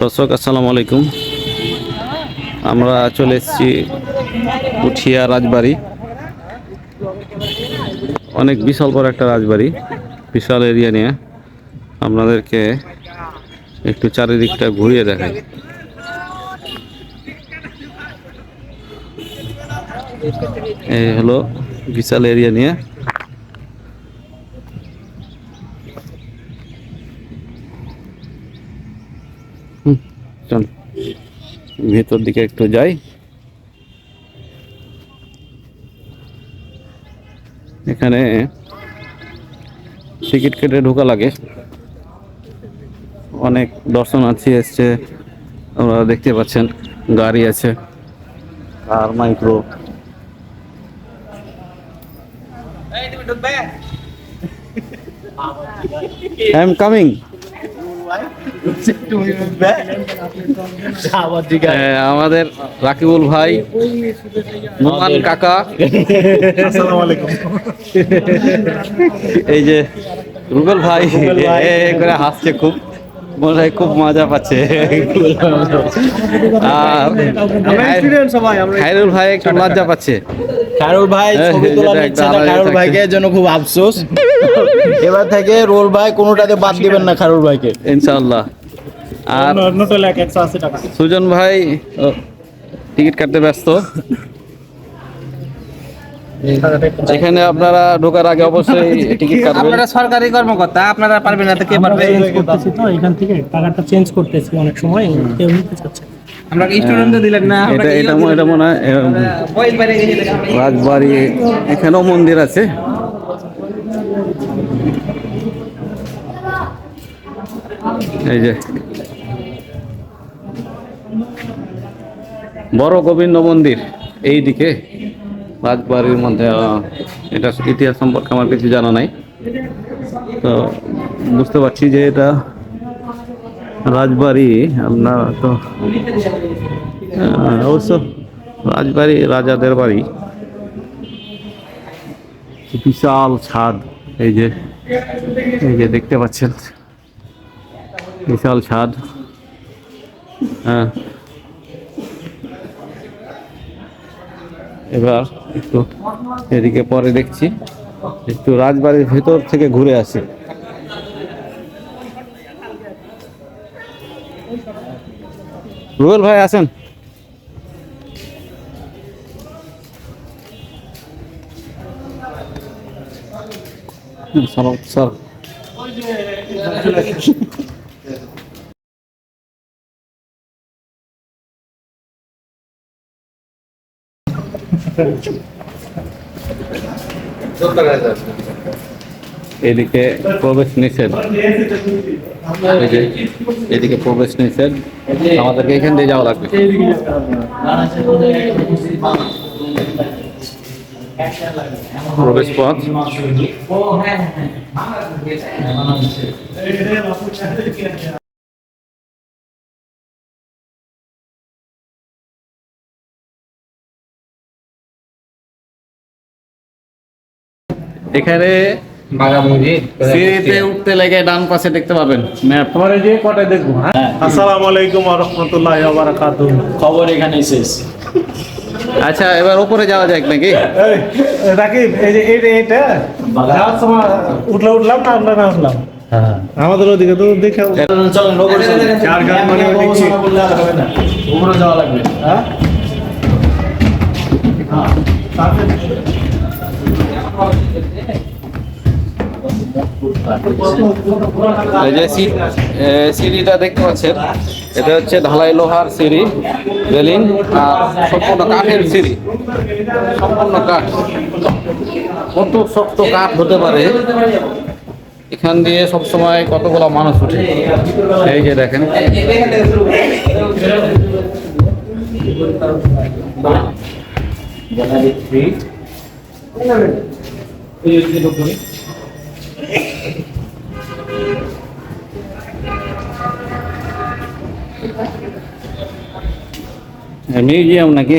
দর্শক, আসসালামু আলাইকুম। আমরা চলে এসেছি উঠিয়া রাজবাড়ি। অনেক বিশাল বড় একটা রাজবাড়ি, বিশাল এরিয়া নিয়ে। আপনাদেরকে একটু চারিদিকটা ঘুরিয়ে দেখাই। এই হলো বিশাল এরিয়া নিয়ে। ভেতর দিকে একটু যাই। এখানে টিকিট কেটে ঢোকা লাগে। অনেক দর্শনার্থী এসছে আপনারা দেখতে পাচ্ছেন গাড়ি আছে আর মাইক্রো। আই এম কামিং আমাদের রাকিবুল ভাই নোমান কাকা। এই যে রুবেল ভাই করে হাসছে খুব। মনে হয় খুব মজা পাচ্ছে। আর খাইরুল ভাই একটু লজ্জা পাচ্ছে। খারুল ভাই হ্যাঁ, ছবি তোলা নিচ্ছে না ভাইকে জন্য খুব আফসোস। এবার থেকে রোল ভাই কোনোটাতে বাদ দিবেন না খারুল ভাইকে। ইনশাআল্লাহ। আর সুজন ভাই ও, টিকিট কাটতে ব্যস্ত। এখানে আপনারা ঢোকার আগে অবশ্যই টিকিট কাটবেন। আপনারা সরকারি কর্মকর্তা আপনারা পারবেন না তো কে পারবে তো এখান থেকে টাকাটা চেঞ্জ করতেছি অনেক সময় কেউ নিতে চাচ্ছে আমরা দিলেন না? এটা এটা মনে- এটা মনে হয়। রাজবাড়ি এখানেও মন্দির আছে। এই যে বড় গোবিন্দ মন্দির এই দিকে। রাজবাড়ির মধ্যে এটা ইতিহাস সম্পর্কে আমার কিছু জানা নাই। তো বুঝতে পারছি যে এটা রাজবাড়ি, আপনার তো অবশ্য রাজবাড়ি রাজাদের বাড়ি। বিশাল ছাদ, এই যে এই যে দেখতে পাচ্ছেন। বিশাল ছাদ। হ্যাঁ। এবার একটু এদিকে পরে দেখছি, একটু রাজবাড়ির ভেতর থেকে ঘুরে আসি। রুবেল ভাই, আসেন। স্যার। এদিকে প্রবেশ নিষেধ। এদিকে প্রবেশ নিষেধ। আমাদেরকে এখান দিয়ে যাওয়া লাগবে। প্রবেশ পথ। এখানে সিঁড়িতে উঠতে লেগে ডান পাশে দেখতে পাবেন। ম্যাপ পরে যে দেখব হ্যাঁ? আসসালামু আলাইকুম ওয়া রাহমাতুল্লাহি ওয়া বারাকাতুহু খবর এখানেই শেষ। আচ্ছা এবার উপরে যাওয়া যাক নাকি? রাকিব এই যে এইটা এইটা? যাওয়ার সময় উঠলে উঠলাম না উঠলে না উঠলাম? আমাদের ওদিকে তো দেখে। চার গান মানে দেখছি। উপরে যাওয়া লাগবে। হ্যাঁ? এই যে সিঁড়িটা দেখতে পাচ্ছেন, এটা হচ্ছে ঢালাই লোহার সিঁড়ি, রেলিং, আর সম্পূর্ণ কাঠের সিঁড়ি। সম্পূর্ণ কাঠ। কত শক্ত কাঠ হতে পারে? এখান দিয়ে সবসময় কতগুলো মানুষ উঠে এই যে দেখেন। মিউজিয়াম নাকি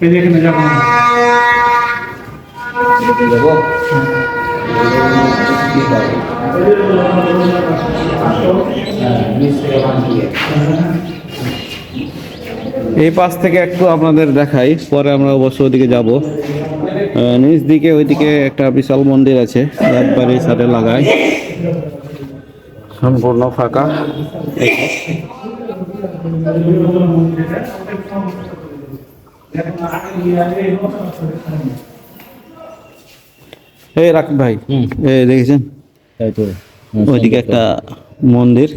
এই যে এই পাশ থেকে একটু আপনাদের দেখাই, পরে আমরা অবশ্য ওইদিকে যাব। নিচ দিকে, ওইদিকে একটা বিশাল মন্দির আছে, একবারে সাথে লাগায় সম্পূর্ণ ফাঁকা। এই রাকিব ভাই এই দেখেছেন? ওইদিকে একটা মন্দির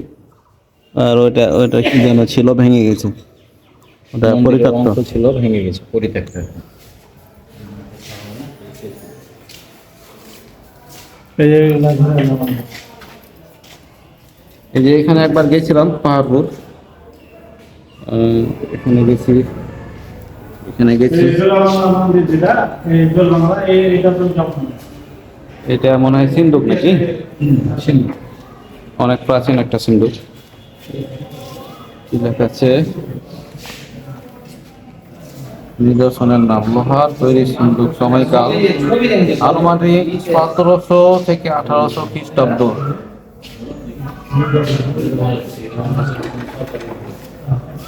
আর ওইটা ওইটা কি যেন ছিল ভেঙে গেছে। ওটা পরিত্যক্ত। ছিল ভেঙে গেছে পরিত্যক্ত। যে। এই যে এখানে একবার গেছিলাম পাহাড়পুর। এখানে গেছি। এখানে গেছি। এটা মনে হয় সিন্ধুক নাকি? অনেক প্রাচীন একটা সিন্ধুক। কি লেখাচ্ছে নিদর্শনের নাম লোহার তৈরি সিন্ধুক সময়কাল। আনুমানিক সতেরোশো থেকে আঠারোশো খ্রিস্টাব্দ জেলা আমরা রিয়াল ছবি তুলে ও আচ্ছা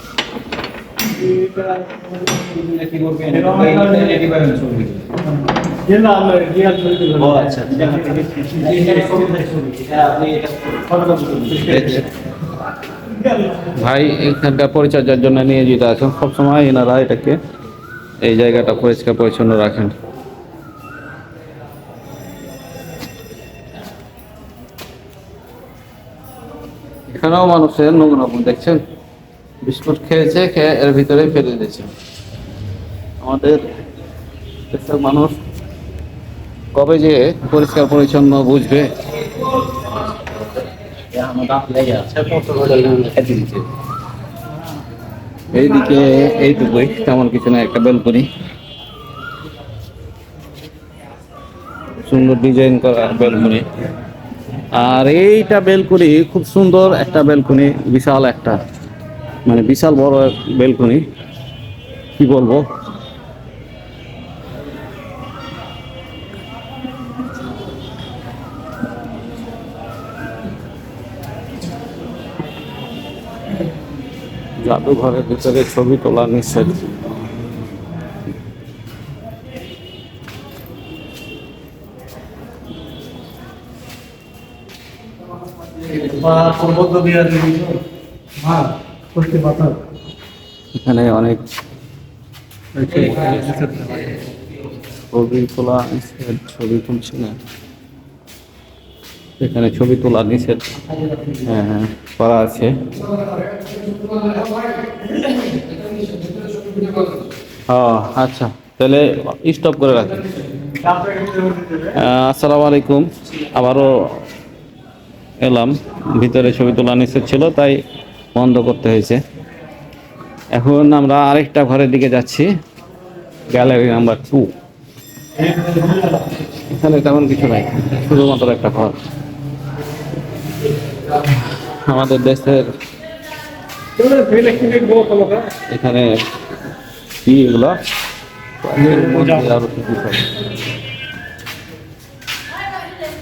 ভাই, এখানকার পরিচর্যার জন্য নিয়োজিত আছেন। সবসময় এনারা এটাকে এই জায়গাটা পরিষ্কার পরিচ্ছন্ন রাখেন। এখানেও মানুষের নোংরা দেখছেন? বিস্কুট খেয়েছে, খেয়ে এর ভিতরে ফেলে দিয়েছে। আমাদের দেশের মানুষ কবে যে পরিষ্কার, পরিচ্ছন্ন বুঝবে? এইদিকে এইটুকুই, তেমন কিছু না একটা বেলকনি। সুন্দর ডিজাইন করা বেলকনি। আর এইটা বেলকনি, খুব সুন্দর একটা বেলকনি, বিশাল একটা। মানে বিশাল বড় এক বেলকনি। কি বলব? জাদুঘরের ভিতরে ছবি তোলা নিষেধ। বা পূর্বত বিহার হ্যাঁ। এখানে অনেক ছবি তোলা ছবি তুলছি না। এখানে ছবি তোলা নিষেধ। হ্যাঁ হ্যাঁ করা আছে। ও আচ্ছা তাহলে স্টপ করে রাখি। আসসালামু আলাইকুম। আবারও এলাম। ভিতরে ছবি তোলা নিষেধ ছিল তাই বন্ধ করতে হয়েছে। এখন আমরা আরেকটা ঘরের দিকে যাচ্ছি। Gallery number two. এখানে তেমন কিছু নাই, শুধুমাত্র একটা ঘর। আমাদের দেশের এখানে কি এগুলো।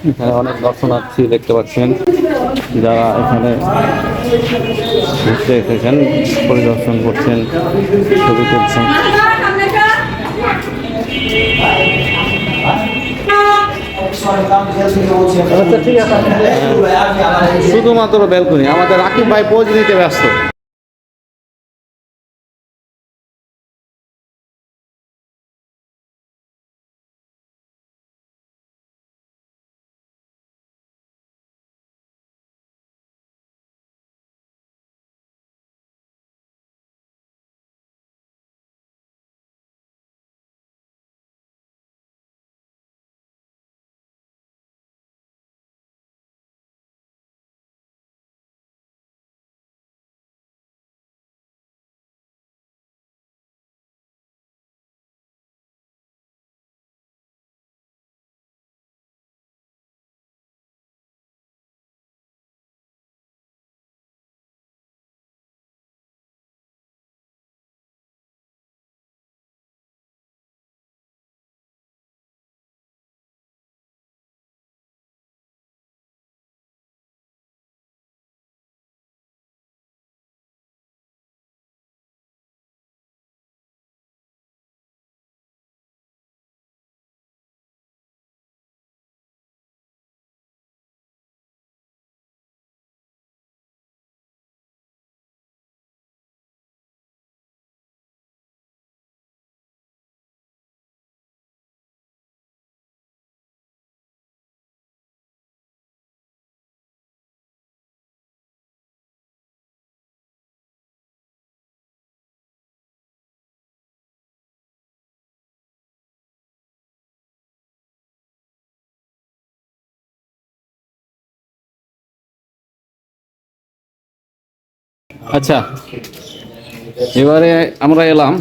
এখানে অনেক দর্শনার্থী দেখতে পাচ্ছেন। যারা এখানে ঘুরতে এসেছেন পরিদর্শন করছেন ছবি তুলছেন। শুধুমাত্র ব্যালকনি আমাদের রাকিব ভাই পোজ নিতে ব্যস্ত। আচ্ছা এবারে আমরা এলাম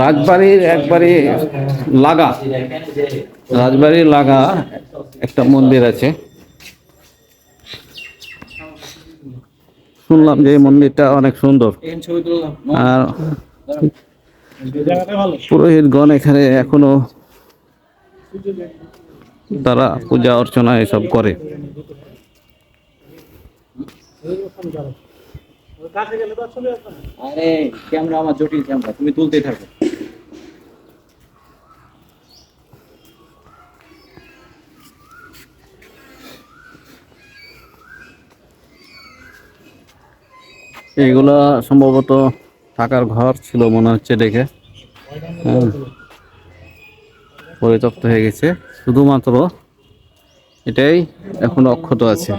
রাজবাড়ির একবারে লাগা। রাজবাড়ির লাগা একটা মন্দির আছে। শুনলাম যে মন্দিরটা অনেক সুন্দর। আর পুরোহিতগণ এখানে এখনও তারা পূজা অর্চনা এসব করে। আর চলে আসবে না। আরে ক্যামেরা আমার জটিল ক্যামেরা তুমি তুলতেই থাকো। এইগুলা সম্ভবত থাকার ঘর ছিল মনে হচ্ছে দেখে। হুম। পরিত্যক্ত হয়ে গেছে শুধুমাত্র এটাই এখন অক্ষত আছে।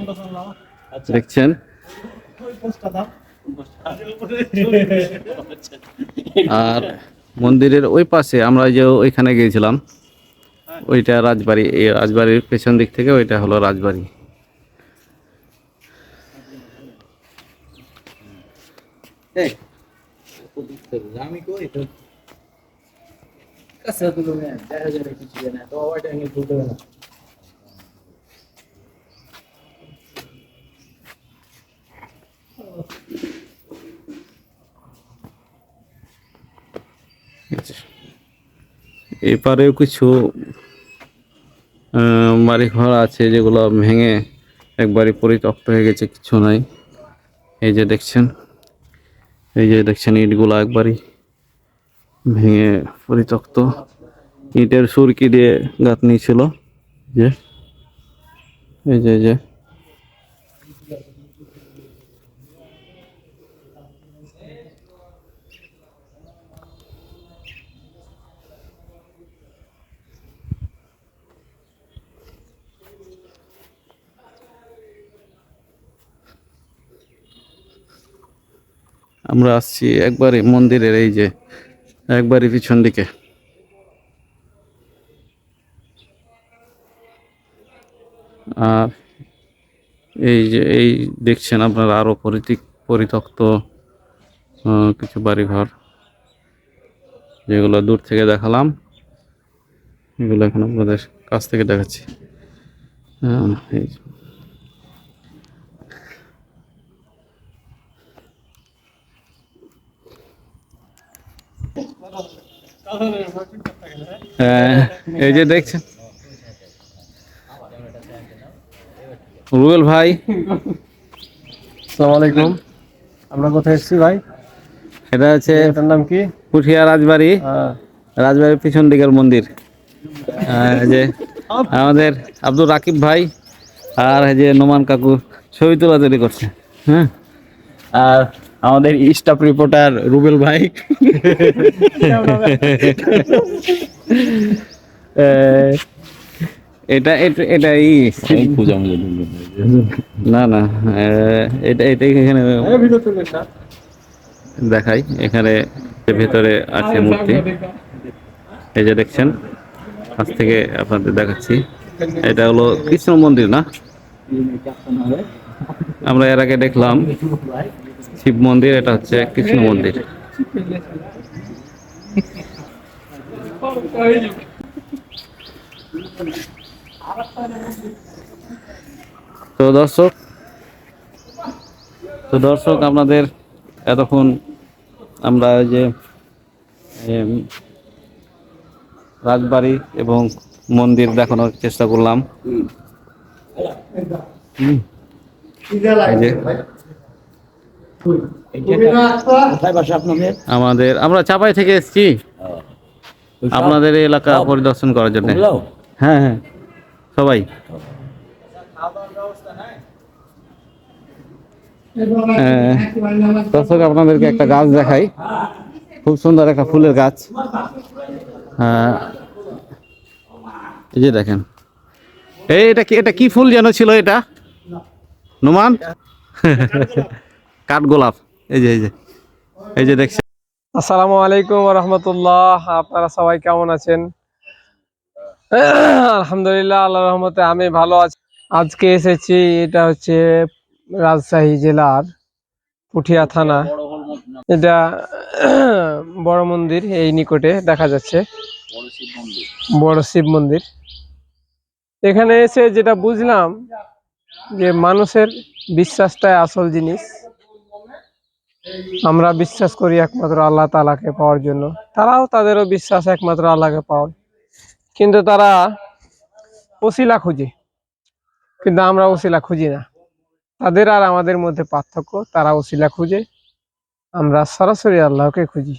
দেখছেন? আর মন্দিরের ওই পাশে আমরা যে ওইখানে গিয়েছিলাম ওইটা রাজবাড়ি। এই রাজবাড়ির পেছন দিক থেকে ওইটা হলো রাজবাড়ি। আমি কই তো কাছে তুলো না দেখা যাবে কিছু না তো ওইটা নিয়ে তুলতে হবে না এপারেও কিছু বাড়িঘর আছে যেগুলো ভেঙে একবারই পরিত্যক্ত হয়ে গেছে, কিছু নাই। এই যে দেখছেন, এই যে দেখছেন ইটগুলো একবারই ভেঙে পরিত্যক্ত। ইটের সুরকি দিয়ে গাঁথনি ছিল যে, এই যে এই যে। আমরা আসছি একবারে মন্দিরের এই যে একবারে পিছন দিকে। আর এই যে এই দেখছেন আপনারা আরও পরিতিক পরিত্যক্ত কিছু বাড়িঘর যেগুলো দূর থেকে দেখালাম। এগুলো এখন আপনাদের কাছ থেকে দেখাচ্ছি। হ্যাঁ, এই এই যে দেখছেন। রুবেল ভাই। আসসালামু আলাইকুম। আমরা কোথায় এসেছি ভাই? এটা হচ্ছে এটার নাম কি? পুঠিয়া রাজবাড়ি হ্যাঁ। রাজবাড়ির পিছন দিকের মন্দির। এই যে আমাদের আব্দুল রাকিব ভাই আর এই যে নোমান কাকু ছবি তোলা তৈরি করছে। হ্যাঁ আর আমাদের স্টাফ রিপোর্টার রুবেল ভাই। এটা এটা এটা ই না না এটা এটা এখানে দেখাই এখানে ভেতরে আছে মূর্তি। এই যে দেখছেন কাছ থেকে আপনাদের দেখাচ্ছি। এটা হলো কৃষ্ণ মন্দির না? আমরা এর আগে দেখলাম। শিব মন্দির এটা হচ্ছে কৃষ্ণ মন্দির তো দর্শক তো দর্শক আপনাদের এতক্ষণ আমরা ওই যে রাজবাড়ি এবং মন্দির দেখানোর চেষ্টা করলাম হুম। যে আমাদের আমরা চাপাই থেকে এসেছি। আপনাদের এলাকা পরিদর্শন করার জন্য। হ্যাঁ হ্যাঁ। সবাই। হ্যাঁ, দর্শক আপনাদেরকে একটা গাছ দেখাই। খুব সুন্দর একটা ফুলের গাছ। হ্যাঁ, এই যে দেখেন। এই এটা কি এটা কি ফুল যেন ছিল এটা? নুমান? কাঠগোলাপ এই যে এই যে। এই যে দেখছেন। আসসালামু আলাইকুম রহমতুল্লাহ। আপনারা সবাই কেমন আছেন? আলহামদুলিল্লাহ আল্লাহ রহমতে আমি ভালো আছি। আজকে এসেছি, এটা হচ্ছে রাজশাহী জেলার পুঠিয়া থানা। এটা বড় মন্দির, এই নিকটে দেখা যাচ্ছে। বড় শিব মন্দির। এখানে এসে যেটা বুঝলাম যে মানুষের বিশ্বাসটাই আসল জিনিস। আমরা বিশ্বাস করি একমাত্র আল্লাহ তালাকে পাওয়ার জন্য। তারাও তাদেরও বিশ্বাস একমাত্র আল্লাহকে পাওয়ার। কিন্তু তারা ওসিলা খুঁজে। কিন্তু আমরা ওসিলা খুঁজি না। তাদের আর আমাদের মধ্যে পার্থক্য, তারা ওসিলা খুঁজে। আমরা সরাসরি আল্লাহকে খুঁজি।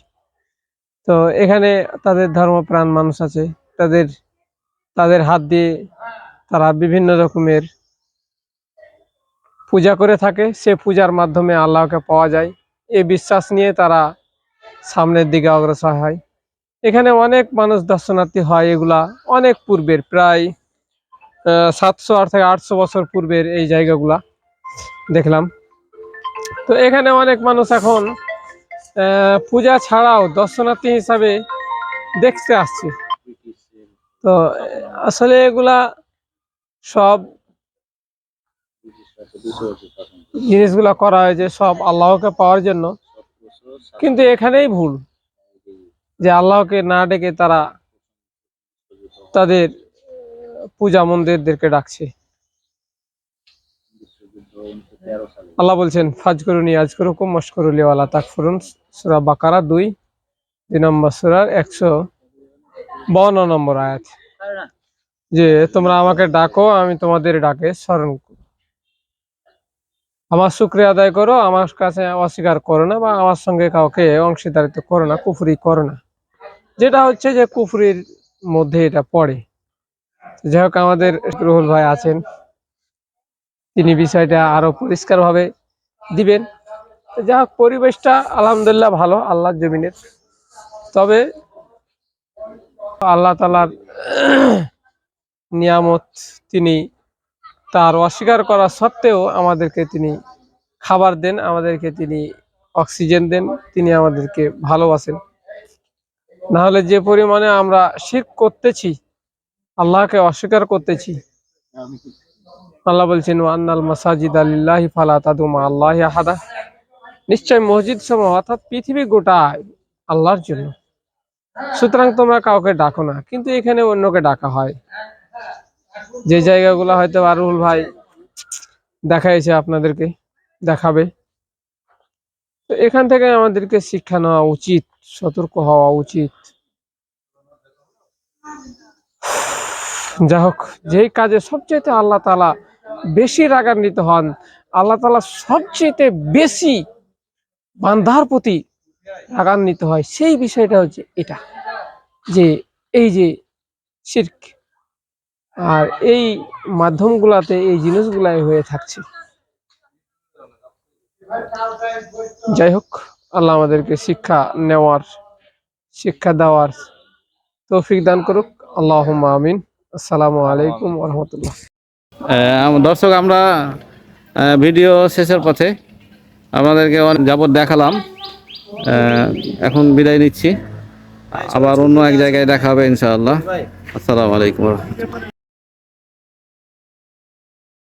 তো এখানে তাদের ধর্মপ্রাণ মানুষ আছে। তাদের তাদের হাত দিয়ে তারা বিভিন্ন রকমের পূজা করে থাকে। সে পূজার মাধ্যমে আল্লাহকে পাওয়া যায়। এই বিশ্বাস নিয়ে তারা সামনের দিকে অগ্রসর হয়। এখানে অনেক মানুষ দর্শনার্থী হয় এগুলা। অনেক পূর্বের, প্রায় সাতশো আট থেকে আটশো বছর পূর্বের এই জায়গাগুলা দেখলাম। তো এখানে অনেক মানুষ এখন পূজা ছাড়াও দর্শনার্থী হিসাবে দেখতে আসছে। তো আসলে এগুলা সব জিনিসগুলা করা হয়েছে সব আল্লাহকে পাওয়ার জন্য। কিন্তু এখানেই ভুল, যে আল্লাহকে না ডেকে তারা তাদের, পূজা মন্দিরদেরকে ডাকছে। আল্লাহ বলছেন ফাজ করুন আজ করো কুম মস্করুলি ওয়ালা তাক ফুরুন সুরা বাকারা দুই দুই নম্বর সুরার একশো বাউন্ন নম্বর আয়াত। যে, তোমরা আমাকে ডাকো, আমি তোমাদের ডাকে স্মরণ আমার শুক্রিয়া আদায় করো, আমার কাছে অস্বীকার করো না বা আমার সঙ্গে কাউকে অংশীদারিত্ব করো না, কুফরি করো না। যেটা হচ্ছে যে কুফরির মধ্যে এটা পড়ে। যাই হোক, আমাদের রুহুল ভাই আছেন। তিনি বিষয়টা আরও পরিষ্কারভাবে দিবেন। যাই হোক, পরিবেশটা আলহামদুলিল্লাহ ভালো, আল্লাহর জমিনের। তবে আল্লাহ তালার নিয়ামত তিনি তার অস্বীকার করা সত্ত্বেও আমাদেরকে তিনি খাবার দেন, আমাদেরকে তিনি অক্সিজেন দেন, তিনি আমাদেরকে ভালোবাসেন। না হলে যে পরিমাণে আমরা শির করতেছি, আল্লাহকে অস্বীকার করতেছি, আল্লাহ বলছেন আন্নাল মাসাজিদ আলিল্লাহি ফালা তাদুমা আল্লাহ আহাদা। নিশ্চয় মসজিদ সমূহ অর্থাৎ পৃথিবী গোটায় আল্লাহর জন্য। সুতরাং তোমরা কাউকে ডাকো না, কিন্তু এখানে অন্যকে ডাকা হয়। যে জায়গাগুলো হয়তো আরুল ভাই দেখাইছে আপনাদেরকে, দেখাবে। তো এখান থেকে আমাদেরকে শিক্ষা নেওয়া উচিত, সতর্ক হওয়া উচিত। যা হোক, যেই কাজে সবচেয়ে আল্লাহ তালা বেশি রাগান্বিত হন, আল্লাহ তালা সবচেয়ে বেশি বান্ধার প্রতি রাগান্বিত হয়, সেই বিষয়টা হচ্ছে এটা, যে এই যে শির্ক। আর এই মাধ্যমগুলাতে এই জিনিসগুলাই হয়ে থাকছে। যাই হোক, আল্লাহ আমাদেরকে শিক্ষা নেওয়ার, শিক্ষা দেওয়ার তৌফিক দান করুক। আল্লাহ আমিন। আসসালামু আলাইকুম রহমতুল্লাহ দর্শক, আমরা ভিডিও শেষের পথে আপনাদেরকে অনেক যাবত দেখালাম। এখন বিদায় নিচ্ছি। আবার অন্য এক জায়গায় দেখা হবে ইনশাআল্লাহ। আসসালামু আলাইকুম